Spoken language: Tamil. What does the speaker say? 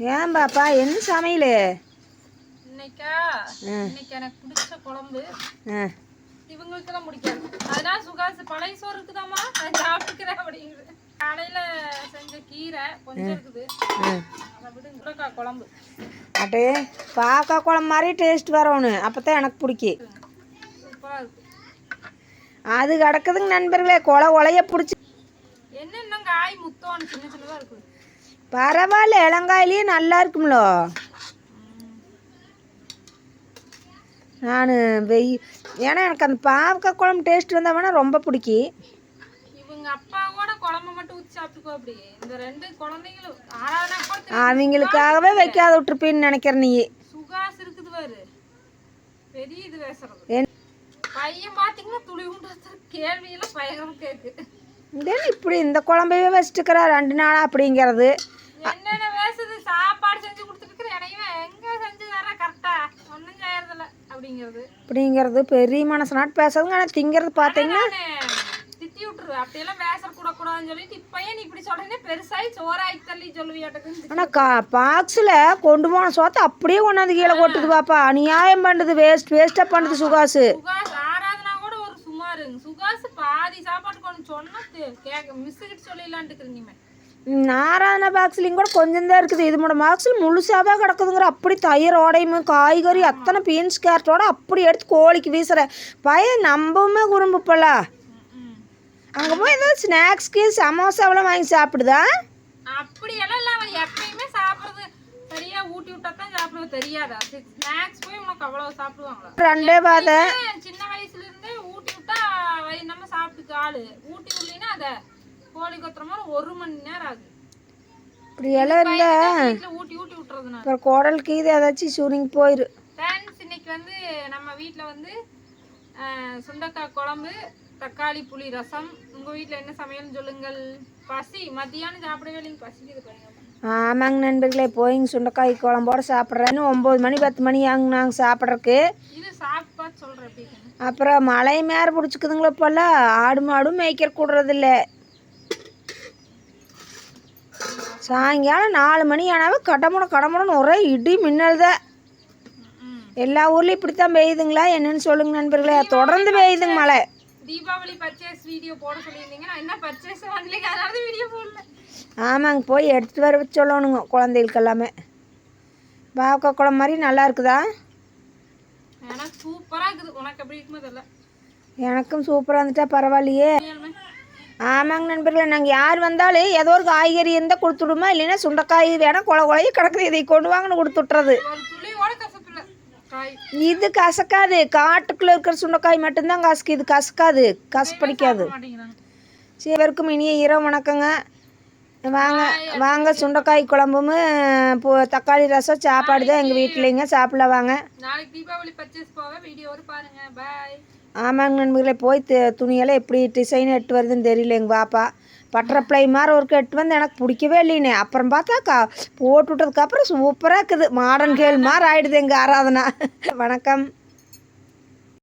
ஏன் பாப்பா? என்ன சமையல்? இன்னைக்கா? இன்னைக்கு எனக்கு பிடிச்ச குழம்பு. ஆ. இவங்களுக்கு தான் பிடிக்காது. அதனால சுகாசு பழைய சோறு இருக்குதாம்மா? நான் சாப்பிட்டுக்கிறேன் அப்படிங்குது காலையில செஞ்ச கீரை கொஞ்சம் இருக்குது. அதை விடு முருங்கைக்காய் குழம்பு. அட்டே பாக்கா குழம்பு மாதிரி டேஸ்ட் வரணும் அப்போ தான் எனக்கு பிடிக்கும் இருக்கு. அது கிடக்குதுங்க நண்பர்களே கொலை ஒலைய பிடிச்சி என்ன இன்னும் காய் முத்தம் சின்ன சின்னதா இருக்குது. பரவாயில்ல இளங்காயிலேயே நல்லா இருக்கும்லோ. நான் வெய் ஏன்னா எனக்கு அந்த பாவக்காய் குழம்பு டேஸ்ட் வந்தால் வேணால் ரொம்ப பிடிக்கும் இவங்க அப்பாவோட குழம்பு மட்டும் ஊற்றி சாப்பிட்டுக்கோ அப்படி. இந்த ரெண்டு குழந்தைங்களும் கூட. அவங்களுக்காகவே வைக்காத விட்டுருப்பேன்னு நினைக்கிறேன் நீ. சுகாஸ் இருக்குது பாரு. பெரிய இது பேசுறது. பையன் பாத்தீங்கன்னா துளி கேள்வியெல்லாம் பயங்கரமா இதென்ன இப்படி இந்த குழம்பையே வச்சுட்டுக்கிறா ரெண்டு நாளா அப்படிங்கிறது. என்னென்ன பேசுது சாப்பாடு செஞ்சு கொடுத்துருக்குற என்னையும் எங்க செஞ்சு தர கரெக்டா? ஒன்றும் செய்யறதில்ல. அப்படிங்கிறது. அப்படிங்கிறது பெரிய மனசனாட்டு பேசுறதுங்க ஆனால் திங்கிறது பார்த்தீங்கன்னா திட்டி விட்டுருவேன் அப்படியெல்லாம் பேச கூட கூடாதுன்னு சொல்லிட்டு இப்பயே நீ இப்படி சொல்றேனே பெருசாயி சோறாய் தள்ளி சொல்லுவியாட்டுக்கு ஆனால் கா பாக்ஸில் கொண்டு போன சோத்தை அப்படியே கொண்டாந்து கீழே கொட்டுது பாப்பா. அநியாயம் பண்ணுது. வேஸ்ட் வேஸ்ட்டாக பண்ணுது சுகாசு. சுகாஸ் ஆராதனா கூட ஒரு சுமாருங்க. சுகாஸ் பாதி சாப்பாடு கொண்டு சொன்னா கேட்க மிஸ் கிட்ட சொல்லிடலான்ட்டு நீமே நாராயண பாக்ஸ்லையும் கூட கொஞ்சம் தான் இருக்குது. இது மூட பாக்ஸில் முழுசாவே கிடக்குதுங்கிற அப்படி தயிரோடையும் காய்கறி அத்தனை பீன்ஸ் கேரட்டோட அப்படி எடுத்து கோழிக்கு வீசுற. பையன் நம்பவுமே குறும்புப்பல அங்கே போய் ஏதாவது ஸ்நாக்ஸ்க்கு சமோசாவெல்லாம் வாங்கி சாப்பிடுதா? அப்படியெல்லாம் இல்ல அவன் எப்பயுமே சாப்பிடுறது. சரியா ஊட்டி விட்டா தான் சாப்பிடுவது தெரியாதா. ஸ்நாக்ஸ் போய் உனக்கு அவ்வளவு சாப்பிடுவாங்களா? ரெண்டே பாத சின்ன வயசுல இருந்தே ஊட்டி விட்டா நம்ம சாப்பிட்டுக்க ஆளு. ஊட்டி விடலைன்னா அத கோழி கொத்துற மாதிரி ஒரு மணி நேரம் ஆகுது. இப்படி எல்லாம் இருந்தா வீட்டுல ஊட்டி ஊட்டி விட்டுறது நான் அப்புறம் குடலுக்கு இது ஏதாச்சும் சுருங்கி போயிரு. ஃப்ரெண்ட்ஸ் இன்னைக்கு வந்து நம்ம வீட்ல வந்து சுண்டைக்காய் குழம்பு தக்காளி புளி ரசம். உங்க வீட்ல என்ன சமையல்னு சொல்லுங்கள்? பசி மத்தியானம் சாப்பிடவே இல்லைங்க பசிக்குது பாருங்க. ஆமாங்க நண்பர்களே போயிங்க சுண்டைக்காய் குழம்போட சாப்பிட்றேன்னு ஒம்பது மணி பத்து மணி ஆகுங்க நாங்கள் சாப்பிட்றக்கு இது சாப்பிட்டு இருக்குன்னு. அப்புறம் மழை மேற பிடிச்சிக்குதுங்களா இப்போல்லாம் ஆடு மாடும் மேய்க்கிற கூடுறதில்ல. சாயங்காலம் நாலு மணி ஆனாவே கடமுட கடமுடன்னு ஒரே இடி மின்னல் தான். எல்லா ஊர்லேயும் இப்படித்தான் பெய்யுதுங்களா? என்னன்னு சொல்லுங்க நண்பர்களே. தொடர்ந்து பெய்யுதுங்க மழை. தீபாவளி பர்ச்சேஸ் வீடியோ போட சொல்லியிருந்தீங்க. நான் என்ன பர்ச்சேஸ் வரலைங்க அதனால தான் வீடியோ போடல. ஆமாங்க போய் எடுத்துட்டு வர சொல்லணுங்க குழந்தைகளுக்கு எல்லாமே. பாவக்காய் குழம்பு மாதிரி நல்லா இருக்குதா? எனக்கு சூப்பரா இருக்குது. உனக்கு எப்படி இருக்குமோ தெரியல. எனக்கும் சூப்பராக இருந்துட்டா பரவாயில்லையே. ஆமாங்க நண்பர்களே நாங்கள் யார் வந்தாலும் ஏதோ ஒரு காய்கறி இருந்தால் கொடுத்துடுமா இல்லைன்னா சுண்டைக்காய் வேணால் கொலை கொலையும் கிடக்குது இதை கொண்டு வாங்கன்னு கொடுத்துட்றது இது கசக்காது காட்டுக்குள்ளே இருக்கிற சுண்டைக்காய் மட்டும்தான் கசக்கு இது கசக்காது கசப்படிக்காது மாட்டேங்கிறாங்க. சிவருக்கும் இனிய இரவு வணக்கங்க. வாங்க வாங்க சுண்டைக்காய் குழம்பும் தக்காளி ரசம் சாப்பாடு தான் எங்கள் வீட்டிலைங்க சாப்பிட வாங்க. நாளைக்கு தீபாவளி பர்ச்சேஸ் போக வீடியோ ஒரு பாருங்க பாய் ஆமாங்க நண்பர்களே போய் து- துணியெல்லாம் எப்படி டிசைன் எட்டு வருதுன்னு தெரியல எங்கள் பாப்பா. பட்டர்ஃப்ளை மாதிரி ஒரு எட்டு வந்து எனக்கு பிடிக்கவே இல்லைனே. அப்புறம் பார்த்தா கா போட்டு விட்டதுக்கப்புறம் சூப்பராக இருக்குது. மாடர்ன் கேள் மாதிரி ஆகிடுது எங்கள் ஆராதனா. வணக்கம்.